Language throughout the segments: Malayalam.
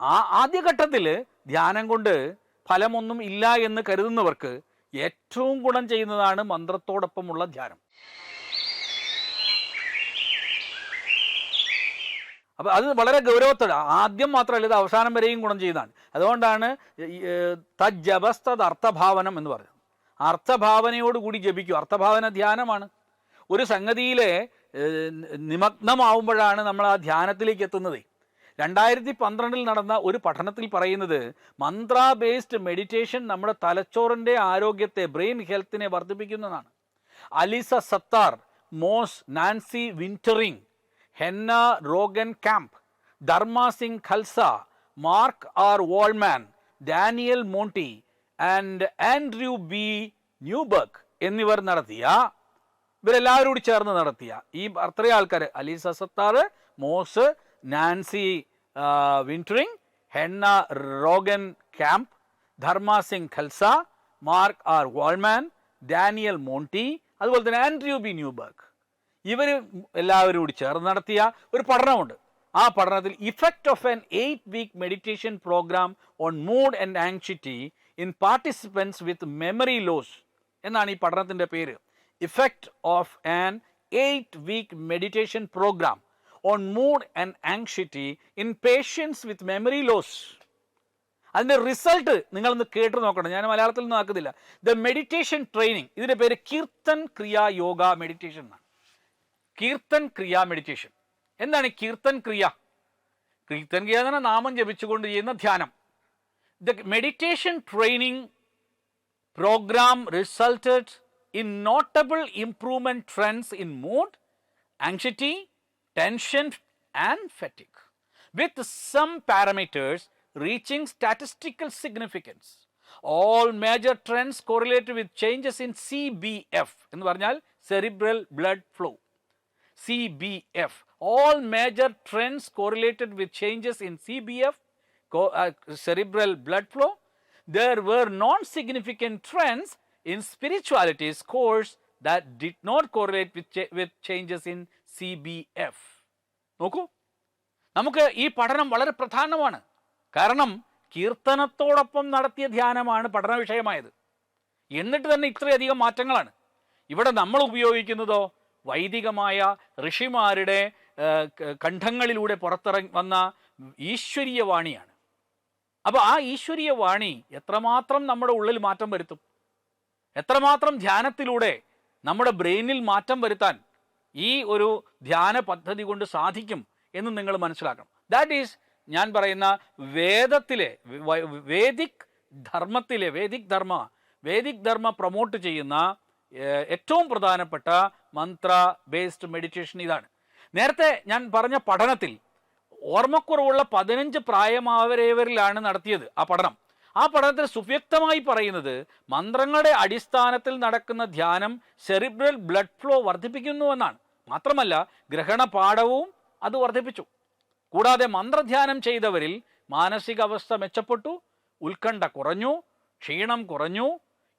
ആ ആദ്യഘട്ടത്തിൽ ധ്യാനം കൊണ്ട് ഫലമൊന്നും ഇല്ല എന്ന് കരുതുന്നവർക്ക് ഏറ്റവും ഗുണം ചെയ്യുന്നതാണ് മന്ത്രത്തോടൊപ്പമുള്ള ധ്യാനം. അപ്പോൾ അത് വളരെ ഗൗരവത്തോടെ ആദ്യം മാത്രമല്ല ഇത് അവസാനം വരെയും ഗുണം ചെയ്താണ് അതുകൊണ്ടാണ് തജ്ജപസ്തത് അർത്ഥഭാവനം എന്ന് പറയുന്നത്. അർത്ഥഭാവനയോടുകൂടി ജപിക്കും. അർത്ഥഭാവന ധ്യാനമാണ്. ഒരു സംഗതിയിലെ നിമഗ്നമാവുമ്പോഴാണ് നമ്മൾ ആ ധ്യാനത്തിലേക്ക് എത്തുന്നത്. രണ്ടായിരത്തി പന്ത്രണ്ടിൽ നടന്ന ഒരു പഠനത്തിൽ പറയുന്നത് മന്ത്ര ബേസ്ഡ് മെഡിറ്റേഷൻ നമ്മുടെ തലച്ചോറിന്റെ ആരോഗ്യത്തെ ബ്രെയിൻ ഹെൽത്തിനെ വർദ്ധിപ്പിക്കുന്നതാണ്. Alisa Sattar Moss Nancy Wintering Hanna Roggenkamp Dharma Singh Khalsa Mark R Waldman Daniel Monti and Andrew B Newberg എന്നിവർ നടത്തിയ ഇവരെല്ലാവരും കൂടി ചേർന്ന് നടത്തിയ ഈ അത്രയും ആൾക്കാർ Alisa Sattar Moss Nancy Wintering Hanna Roggenkamp Dharma Singh Khalsa Mark R Waldman Daniel Monti അതുപോലെ തന്നെ ആൻഡ്രൂ ബി ന്യൂബർഗ്. ഇവർ എല്ലാവരും കൂടി ചേർന്ന് നടത്തിയ ഒരു പഠനമുണ്ട്. ആ പഠനത്തിൽ effect of an eight week meditation programme on mood and anxiety in participants with memory loss എന്നാണ് ഈ പഠനത്തിന്റെ പേര്. Effect of an eight week meditation programme on mood and anxiety in patients with memory loss അതിന്റെ റിസൾട്ട് നിങ്ങളൊന്ന് കേട്ട് നോക്കണം. ഞാൻ മലയാളത്തിൽ ഒന്നും ആക്കുന്നില്ല ദ മെഡിറ്റേഷൻ ട്രെയിനിങ് ഇതിന്റെ പേര് കീർത്തൻ ക്രിയ യോഗ മെഡിറ്റേഷൻ എന്നാണ്. കീർത്തൻ ക്രിയ മെഡിറ്റേഷൻ എന്താണ് കീർത്തൻ ക്രിയ? കീർത്തൻ ക്രിയ എന്ന് നാമം ജപിച്ചുകൊണ്ട് ചെയ്യുന്ന ധ്യാനം. The meditation training programme resulted in notable improvement trends in mood anxiety, tension, and fatigue, with some parameters reaching statistical significance. All major trends correlated with changes in CBF എന്ന് പറഞ്ഞാൽ cerebral blood flow. CBF. All major trends correlated with changes in CBF, co- uh, cerebral blood flow. There were non significant trends in spirituality scores that did not correlate with, cha- with changes B F നോക്കൂ. നമുക്ക് ഈ പഠനം വളരെ പ്രധാനമാണ്. കാരണം കീർത്തനത്തോടൊപ്പം നടത്തിയ ധ്യാനമാണ് പഠന വിഷയമായത് എന്നിട്ട് തന്നെ ഇത്രയധികം മാറ്റങ്ങളാണ്. ഇവിടെ നമ്മൾ ഉപയോഗിക്കുന്നതോ വൈദികമായ ഋഷിമാരുടെ കണ്ഠങ്ങളിലൂടെ പുറത്തിറങ്ങി വന്ന ഈശ്വരീയ വാണിയാണ് അപ്പോൾ ആ ഈശ്വരീയ വാണി എത്രമാത്രം നമ്മുടെ ഉള്ളിൽ മാറ്റം വരുത്തും? എത്രമാത്രം ധ്യാനത്തിലൂടെ നമ്മുടെ ബ്രെയിനിൽ മാറ്റം വരുത്താൻ ഈ ഒരു ധ്യാന പദ്ധതി കൊണ്ട് സാധിക്കും എന്ന് നിങ്ങൾ മനസ്സിലാക്കണം. ദാറ്റ് ഈസ് ഞാൻ പറയുന്ന വേദത്തിലെ Vedic ധർമ്മത്തിലെ Vedic dharma Vedic dharma promote ചെയ്യുന്ന ഏറ്റവും പ്രധാനപ്പെട്ട മന്ത്ര ബേസ്ഡ് മെഡിറ്റേഷൻ ഇതാണ്. നേരത്തെ ഞാൻ പറഞ്ഞ പഠനത്തിൽ ഓർമ്മക്കുറവുള്ള പതിനഞ്ച് പ്രായമാവരേവരിലാണ് നടത്തിയത് ആ പഠനം. ആ പഠനത്തിൽ സുവ്യക്തമായി പറയുന്നത് മന്ത്രങ്ങളുടെ അടിസ്ഥാനത്തിൽ നടക്കുന്ന ധ്യാനം സെറിബ്രൽ ബ്ലഡ് ഫ്ലോ വർദ്ധിപ്പിക്കുന്നുവെന്നാണ് മാത്രമല്ല ഗ്രഹണ പാഠവും അത് വർദ്ധിപ്പിച്ചു. കൂടാതെ മന്ത്രധ്യാനം ചെയ്തവരിൽ മാനസികാവസ്ഥ മെച്ചപ്പെട്ടു ഉത്കണ്ഠ കുറഞ്ഞു ക്ഷീണം കുറഞ്ഞു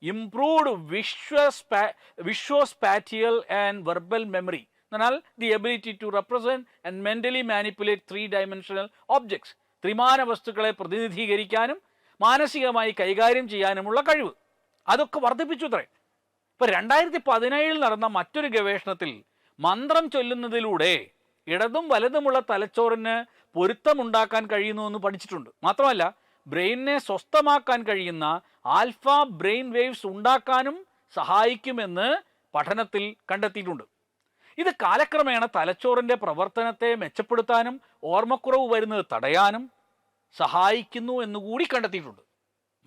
ഇംപ്രൂവ്ഡ് വിശ്വസ്പാ വിശ്വസ്പാറ്റിയൽ ആൻഡ് വെർബൽ മെമ്മറി എന്നാൽ the ability to represent and mentally manipulate three dimensional objects ത്രിമാന വസ്തുക്കളെ പ്രതിനിധീകരിക്കാനും മാനസികമായി കൈകാര്യം ചെയ്യാനുമുള്ള കഴിവ്. അതൊക്കെ വർദ്ധിപ്പിച്ചു അത്രേ ഇപ്പൊ രണ്ടായിരത്തി പതിനേഴിൽ നടന്ന മറ്റൊരു ഗവേഷണത്തിൽ മന്ത്രം ചൊല്ലുന്നതിലൂടെ ഇടതും വലതുമുള്ള തലച്ചോറിന് പൊരുത്തമുണ്ടാക്കാൻ കഴിയുന്നു എന്ന് പഠിച്ചിട്ടുണ്ട്. മാത്രമല്ല ബ്രെയിനെ സ്വസ്ഥമാക്കാൻ കഴിയുന്ന ആൽഫ ബ്രെയിൻ വേവ്സ് ഉണ്ടാക്കാനും സഹായിക്കുമെന്ന് പഠനത്തിൽ കണ്ടെത്തിയിട്ടുണ്ട്. ഇത് കാലക്രമേണ തലച്ചോറിന്റെ പ്രവർത്തനത്തെ മെച്ചപ്പെടുത്താനും ഓർമ്മക്കുറവ് വരുന്നത് തടയാനും സഹായിക്കുന്നു എന്നുകൂടി കണ്ടെത്തിയിട്ടുണ്ട്.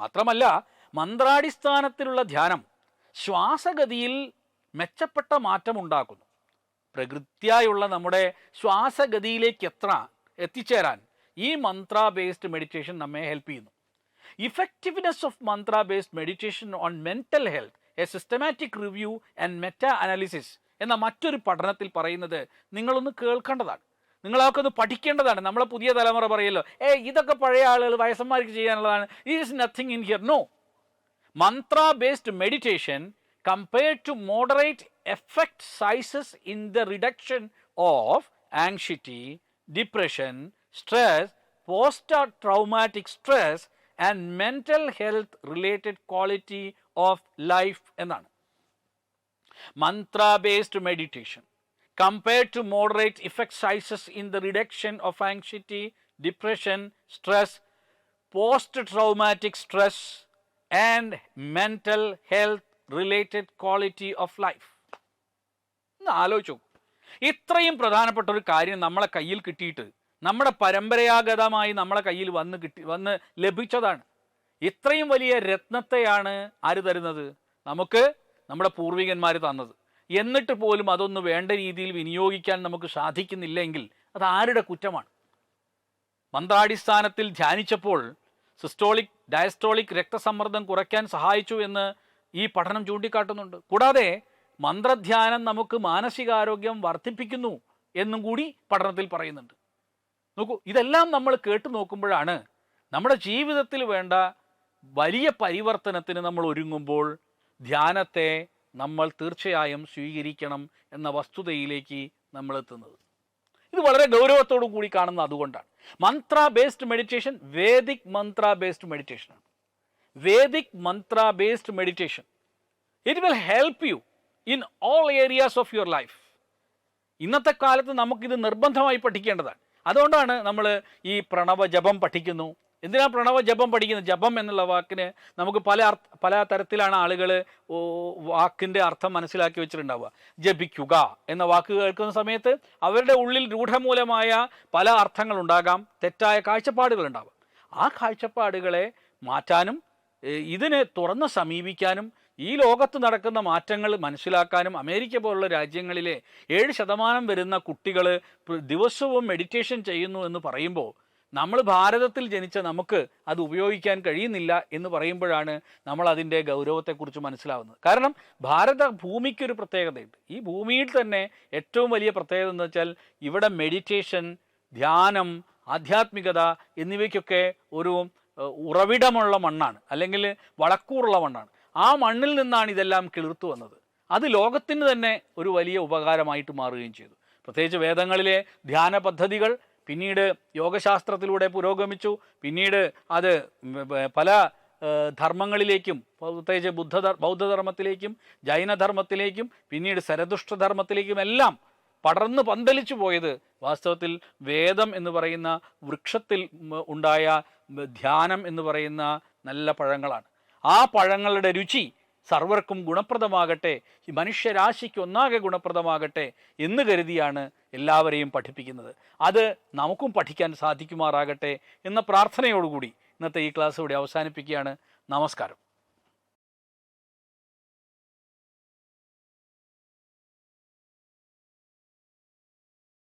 മാത്രമല്ല മന്ത്രാടിസ്ഥാനത്തിലുള്ള ധ്യാനം ശ്വാസഗതിയിൽ മെച്ചപ്പെട്ട മാറ്റം ഉണ്ടാക്കുന്നു പ്രകൃത്യായുള്ള നമ്മുടെ ശ്വാസഗതിയിലേക്ക് എത്ര എത്തിച്ചേരാൻ ഈ മന്ത്ര ബേസ്ഡ് മെഡിറ്റേഷൻ നമ്മെ ഹെൽപ്പ് ചെയ്യുന്നു. Effectiveness of mantra based meditation on mental health a systematic review and meta analysis എന്ന മറ്റൊരു പഠനത്തിൽ പറയുന്നത് നിങ്ങളൊന്ന് കേൾക്കേണ്ടതാണ്. നിങ്ങളൊക്കെ ഒന്ന് പഠിക്കേണ്ടതാണ്. നമ്മളെ പുതിയ തലമുറ പറയല്ലോ ഏ ഇതൊക്കെ പഴയ ആളുകൾ വയസ്സന്മാർക്ക് ചെയ്യാനുള്ളതാണ്. It is nothing in here no mantra based meditation compared to moderate effect sizes in the reduction of anxiety, depression, stress, post traumatic stress and mental health related quality of life എന്നാണ് mantra based meditation compared to moderate effect sizes in the reduction of anxiety depression stress post traumatic stress and mental health related quality of life ഒന്ന് ആലോചിച്ചു ഇത്രയും പ്രധാനപ്പെട്ട ഒരു കാര്യം നമ്മളെ കയ്യിൽ കിട്ടിയിട്ട് നമ്മുടെ പരമ്പരാഗതമായി നമ്മളെ കയ്യിൽ വന്ന് കിട്ടി വന്ന് ലഭിച്ചതാണ്. ഇത്രയും വലിയ രത്നത്തെയാണ് ആര് തരുന്നത്? നമുക്ക് നമ്മുടെ പൂർവികന്മാർ തന്നത്. എന്നിട്ട് പോലും അതൊന്ന് വേണ്ട രീതിയിൽ വിനിയോഗിക്കാൻ നമുക്ക് സാധിക്കുന്നില്ലെങ്കിൽ അത് ആരുടെ കുറ്റമാണ്? മന്ത്രാടിസ്ഥാനത്തിൽ ധ്യാനിച്ചപ്പോൾ സിസ്റ്റോളിക് ഡയസ്റ്റോളിക് രക്തസമ്മർദ്ദം കുറയ്ക്കാൻ സഹായിച്ചു എന്ന് ഈ പഠനം ചൂണ്ടിക്കാട്ടുന്നുണ്ട്. കൂടാതെ മന്ത്രധ്യാനം നമുക്ക് മാനസികാരോഗ്യം വർദ്ധിപ്പിക്കുന്നു എന്നും കൂടി പഠനത്തിൽ പറയുന്നുണ്ട്. നോക്കൂ ഇതെല്ലാം നമ്മൾ കേട്ടു നോക്കുമ്പോഴാണ് നമ്മുടെ ജീവിതത്തിൽ വേണ്ട വലിയ പരിവർത്തനത്തിന് നമ്മൾ ഒരുങ്ങുമ്പോൾ ധ്യാനത്തെ നമ്മൾ തീർച്ചയായും സ്വീകരിക്കണം എന്ന വസ്തുതയിലേക്ക് നമ്മൾ എത്തുന്നത്. ഇത് വളരെ ഗൗരവത്തോടു കൂടി കാണുന്ന അതുകൊണ്ടാണ്. Mantra based meditation Vedic mantra based meditation Vedic mantra based meditation it will help you in all areas of your life ഇന്നത്തെ കാലത്ത് നമുക്കിത് നിർബന്ധമായി പഠിക്കേണ്ടതാണ്. അതുകൊണ്ടാണ് നമ്മൾ ഈ പ്രണവ ജപം പഠിക്കുന്നു. എന്തിനാ പ്രണവ ജപം പഠിക്കുന്നത്? ജപം എന്നുള്ള വാക്കിന് നമുക്ക് പല അർത്ഥ പല തരത്തിലാണ് ആളുകൾ വാക്കിന്റെ അർത്ഥം മനസ്സിലാക്കി വെച്ചിട്ടുണ്ടാവുക. ജപിക്കുക എന്ന വാക്ക് കേൾക്കുന്ന സമയത്ത് അവരുടെ ഉള്ളിൽ രൂഢമൂലമായ പല അർത്ഥങ്ങളുണ്ടാകാം. തെറ്റായ കാഴ്ചപ്പാടുകൾ ഉണ്ടാവാം ആ കാഴ്ചപ്പാടുകളെ മാറ്റാനും ഇതിനെ തുറന്ന് സമീപിക്കാനും ഈ ലോകത്ത് നടക്കുന്ന മാറ്റങ്ങൾ മനസ്സിലാക്കാനും അമേരിക്ക പോലുള്ള രാജ്യങ്ങളിലെ ഏഴ് ശതമാനം വരുന്ന കുട്ടികൾ ദിവസവും മെഡിറ്റേഷൻ ചെയ്യുന്നു എന്ന് പറയുമ്പോൾ നമ്മൾ ഭാരതത്തിൽ ജനിച്ച നമുക്ക് അത് ഉപയോഗിക്കാൻ കഴിയുന്നില്ല എന്ന് പറയുമ്പോഴാണ് നമ്മൾ അതിന്റെ ഗൗരവത്തെക്കുറിച്ച് മനസ്സിലാവുന്നത്. കാരണം ഭാരത ഭൂമിക്കൊരു പ്രത്യേകതയുണ്ട്. ഈ ഭൂമിയിൽ തന്നെ ഏറ്റവും വലിയ പ്രത്യേകത എന്ന് വെച്ചാൽ ഇവിടെ മെഡിറ്റേഷൻ ധ്യാനം ആധ്യാത്മികത എന്നിവയ്ക്കൊക്കെ ഒരു ഉറവിടമുള്ള മണ്ണാണ് അല്ലെങ്കിൽ വളക്കൂറുള്ള മണ്ണാണ്. ആ മണ്ണിൽ നിന്നാണ് ഇതെല്ലാം കിളിർത്തു വന്നത്. അത് ലോകത്തിന് തന്നെ ഒരു വലിയ ഉപകാരമായിട്ട് മാറുകയും ചെയ്തു. പ്രത്യേകിച്ച് വേദങ്ങളിലെ ധ്യാന പദ്ധതികൾ പിന്നീട് യോഗശാസ്ത്രത്തിലൂടെ പുരോഗമിച്ചു. പിന്നീട് അത് പല ധർമ്മങ്ങളിലേക്കും പ്രത്യേകിച്ച് ബുദ്ധ ബൗദ്ധധർമ്മത്തിലേക്കും ജൈനധർമ്മത്തിലേക്കും പിന്നീട് സരതുഷ്ടധർമ്മത്തിലേക്കും എല്ലാം പടർന്നു പന്തലിച്ചു പോയത് വാസ്തവത്തിൽ വേദം എന്ന് പറയുന്ന വൃക്ഷത്തിൽ ഉണ്ടായ ധ്യാനം എന്ന് പറയുന്ന നല്ല പഴങ്ങളാണ്. ആ പഴങ്ങളുടെ രുചി സർവർക്കും ഗുണപ്രദമാകട്ടെ മനുഷ്യരാശിക്ക് ഒന്നാകെ ഗുണപ്രദമാകട്ടെ എന്ന് കരുതിയാണ് എല്ലാവരെയും പഠിപ്പിക്കുന്നത്. അത് നമുക്കും പഠിക്കാൻ സാധിക്കുമാറാകട്ടെ എന്ന പ്രാർത്ഥനയോടുകൂടി ഇന്നത്തെ ഈ ക്ലാസ് ഇവിടെ അവസാനിപ്പിക്കുകയാണ്. നമസ്കാരം.